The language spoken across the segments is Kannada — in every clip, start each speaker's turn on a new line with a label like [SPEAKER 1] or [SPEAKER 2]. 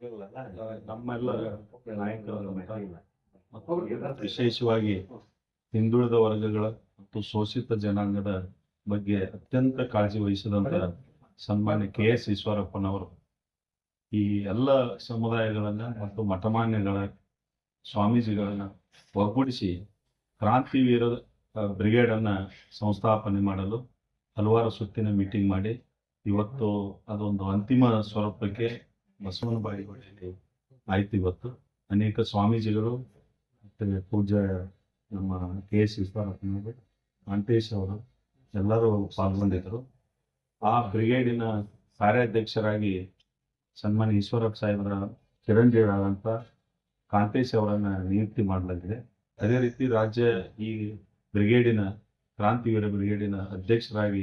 [SPEAKER 1] ನಮ್ಮೆಲ್ಲ ನಾಯಕರು ವಿಶೇಷವಾಗಿ ಹಿಂದುಳಿದ ವರ್ಗಗಳ ಮತ್ತು ಶೋಷಿತ ಜನಾಂಗದ ಬಗ್ಗೆ ಅತ್ಯಂತ ಕಾಳಜಿ ವಹಿಸಿದಂತ ಸನ್ಮಾನ್ಯ ಕೆ ಎಸ್ ಈಶ್ವರಪ್ಪನವರು. ಈ ಎಲ್ಲ ಸಮುದಾಯಗಳನ್ನ ಮತ್ತು ಮಠಮಾನ್ಯಗಳ ಸ್ವಾಮೀಜಿಗಳನ್ನ ಒಗ್ಗೂಡಿಸಿ ಕ್ರಾಂತಿ ವೀರ ಬ್ರಿಗೇಡ್ ಅನ್ನ ಸಂಸ್ಥಾಪನೆ ಮಾಡಲು ಹಲವಾರು ಸುತ್ತಿನ ಮೀಟಿಂಗ್ ಮಾಡಿ ಇವತ್ತು ಅದೊಂದು ಅಂತಿಮ ಸ್ವರೂಪಕ್ಕೆ ಬಸವನ ಬಾಯಿಗಳಲ್ಲಿ ಆಯ್ತು ಇವತ್ತು. ಅನೇಕ ಸ್ವಾಮೀಜಿಗಳು ಮತ್ತೆ ಪೂಜ್ಯ ನಮ್ಮ ಕೆ ಎಸ್ ವಿಶ್ವನಾಥನವರು ಅಂಟೇಶ್ ಅವರು ಎಲ್ಲರೂ ಪಾಲ್ಗೊಂಡಿದ್ದರು. ಆ ಬ್ರಿಗೇಡಿನ ಕಾರ್ಯಾಧ್ಯಕ್ಷರಾಗಿ ಸನ್ಮಾನ್ಯ ಈಶ್ವರಪ್ಪ ಸಾಹೇಬರ ಚಿರಂಜೀವಿ ಆದಂಥ ಕಾಂತೇಶ್ ಅವರನ್ನ ನಿಯುಕ್ತಿ ಮಾಡಲಾಗಿದೆ. ಅದೇ ರೀತಿ ರಾಜ್ಯ ಈ ಬ್ರಿಗೇಡಿನ, ಕ್ರಾಂತಿವೀರ ಬ್ರಿಗೇಡಿನ ಅಧ್ಯಕ್ಷರಾಗಿ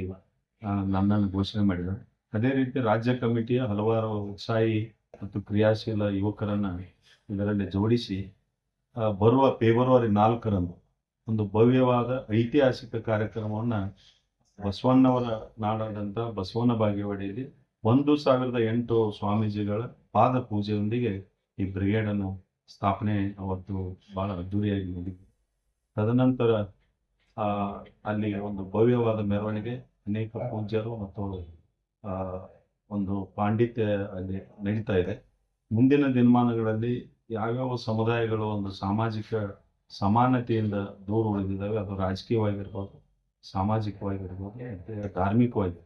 [SPEAKER 1] ನನ್ನನ್ನು ಘೋಷಣೆ ಮಾಡಿದ್ದಾರೆ ಅದೇ ರೀತಿ ರಾಜ್ಯ ಕಮಿಟಿಯ ಹಲವಾರು ಉತ್ಸಾಹಿ ಮತ್ತು ಕ್ರಿಯಾಶೀಲ ಯುವಕರನ್ನ ಇದರಲ್ಲಿ ಜೋಡಿಸಿ ಬರುವ ಫೆಬ್ರವರಿ ನಾಲ್ಕರಂದು ಒಂದು ಭವ್ಯವಾದ ಐತಿಹಾಸಿಕ ಕಾರ್ಯಕ್ರಮವನ್ನ ಬಸವಣ್ಣವರ ನಾಡಾದಂಥ ಬಸವನ ಬಾಗೇವಾಡಿಯಲ್ಲಿ ಒಂದು ಸಾವಿರದ ಎಂಟು ಸ್ವಾಮೀಜಿಗಳ ಪಾದ ಪೂಜೆಯೊಂದಿಗೆ ಈ ಬ್ರಿಗೇಡನ್ನು ಸ್ಥಾಪನೆ ಅವತ್ತು ಬಹಳ ಅದ್ದೂರಿಯಾಗಿ ನೋಡಿದ್ವಿ ತದನಂತರ, ಆ ಅಲ್ಲಿ ಒಂದು ಭವ್ಯವಾದ ಮೆರವಣಿಗೆ, ಅನೇಕ ಪೂಜ್ಯರು ಮತ್ತು ಒಂದು ಪಾಂಡಿತ್ಯ ಅಲ್ಲಿ ನಡೀತಾ ಇದೆ. ಮುಂದಿನ ದಿನಮಾನಗಳಲ್ಲಿ ಯಾವ್ಯಾವ ಸಮುದಾಯಗಳು ಒಂದು ಸಾಮಾಜಿಕ ಸಮಾನತೆಯಿಂದ ದೂರ ಉಳಿದಿದ್ದಾವೆ, ಅದು ರಾಜಕೀಯವಾಗಿರ್ಬೋದು, ಸಾಮಾಜಿಕವಾಗಿರ್ಬೋದು ಧಾರ್ಮಿಕವಾಗಿ.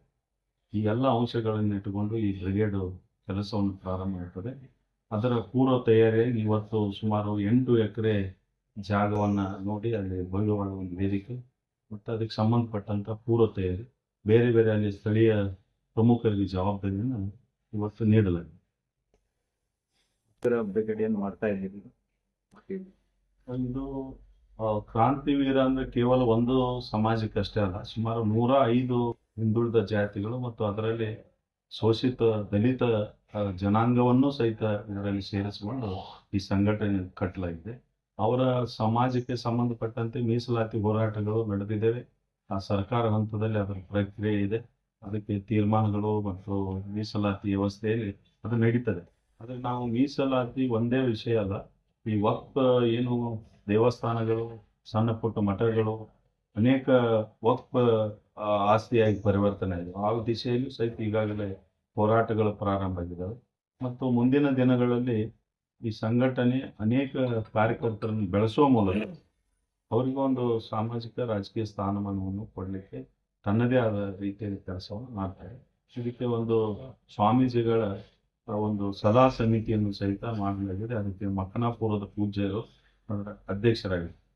[SPEAKER 1] ಈ ಎಲ್ಲ ಅಂಶಗಳನ್ನು ಇಟ್ಟುಕೊಂಡು ಈ ಬ್ರಿಗೇಡ್ ಕೆಲಸವನ್ನು ಪ್ರಾರಂಭ ಮಾಡ್ತದೆ ಅದರ ಪೂರ್ವ ತಯಾರಿಯಾಗಿ ಇವತ್ತು ಸುಮಾರು ಎಂಟು ಎಕರೆ ಜಾಗವನ್ನ ನೋಡಿ ಅಲ್ಲಿ ಭವ್ಯವಾದ ಒಂದು ವೇದಿಕೆ, ಮತ್ತು ಅದಕ್ಕೆ ಸಂಬಂಧಪಟ್ಟಂತ ಪೂರ್ವ ತಯಾರಿ. ಬೇರೆ ಬೇರೆ ಅಲ್ಲಿ ಸ್ಥಳೀಯ ಪ್ರಮುಖರಿಗೆ ಜವಾಬ್ದಾರಿಯನ್ನು ಇವತ್ತು ನೀಡಲಾಗಿದೆ.
[SPEAKER 2] ಬ್ರಿಗೇಡಿಯನ್ನು ಮಾಡ್ತಾ ಇದ್ದೀವಿ.
[SPEAKER 1] ಒಂದು ಕ್ರಾಂತಿವೀರ ಅಂದ್ರೆ ಕೇವಲ ಒಂದು ಸಮಾಜಕ್ಕಷ್ಟೇ ಅಲ್ಲ ಸುಮಾರು ನೂರ ಐದು ಹಿಂದುಳಿದ ಜಾತಿಗಳು ಮತ್ತು ಅದರಲ್ಲಿ ಶೋಷಿತ ದಲಿತ ಜನಾಂಗವನ್ನು ಸಹಿತ ಇದರಲ್ಲಿ ಸೇರಿಸಿಕೊಂಡು ಈ ಸಂಘಟನೆ ಕಟ್ಟಲಾಗಿದೆ. ಅವರ ಸಮಾಜಕ್ಕೆ ಸಂಬಂಧಪಟ್ಟಂತೆ ಮೀಸಲಾತಿ ಹೋರಾಟಗಳು ನಡೆದಿದ್ದೇವೆ. ಆ ಸರ್ಕಾರ ಹಂತದಲ್ಲಿ ಅದರ ಪ್ರಕ್ರಿಯೆ ಇದೆ. ಅದಕ್ಕೆ ತೀರ್ಮಾನಗಳು ಮತ್ತು ಮೀಸಲಾತಿ ವ್ಯವಸ್ಥೆಯಲ್ಲಿ ಅದು ನಡೀತದೆ. ಆದರೆ ನಾವು ಮೀಸಲಾತಿ ಒಂದೇ ವಿಷಯ ಅಲ್ಲ. ಈ ವಕ್ಫ್ ಏನು ದೇವಸ್ಥಾನಗಳು, ಸಣ್ಣ ಪುಟ್ಟ ಮಠಗಳು ಅನೇಕ ವಕ್ಫ್ ಆಸ್ತಿಯಾಗಿ ಪರಿವರ್ತನೆ ಆಗಿದೆ. ಆ ದಿಶೆಯಲ್ಲಿ ಸಹಿತ ಈಗಾಗಲೇ ಹೋರಾಟಗಳು ಪ್ರಾರಂಭ ಆಗಿದ್ದಾವೆ. ಮತ್ತು ಮುಂದಿನ ದಿನಗಳಲ್ಲಿ ಈ ಸಂಘಟನೆ ಅನೇಕ ಕಾರ್ಯಕರ್ತರನ್ನು ಬೆಳೆಸುವ ಮೂಲಕ ಅವರಿಗೊಂದು ಸಾಮಾಜಿಕ ರಾಜಕೀಯ ಸ್ಥಾನಮಾನವನ್ನು ಕೊಡಲಿಕ್ಕೆ ತನ್ನದೇ ಆದ ರೀತಿಯಲ್ಲಿ ಕೆಲಸವನ್ನು ಮಾಡ್ತಾರೆ. ಇದಕ್ಕೆ ಒಂದು ಸ್ವಾಮೀಜಿಗಳ ಒಂದು ಸಲಹಾ ಸಮಿತಿಯನ್ನು ಸಹಿತ ಮಾಡಲಾಗಿದೆ. ಅದಕ್ಕೆ ಮಕ್ಕನಾಪುರದ ಪೂಜ್ಯರು ಅದರ ಅಧ್ಯಕ್ಷರಾಗಿದ್ದಾರೆ.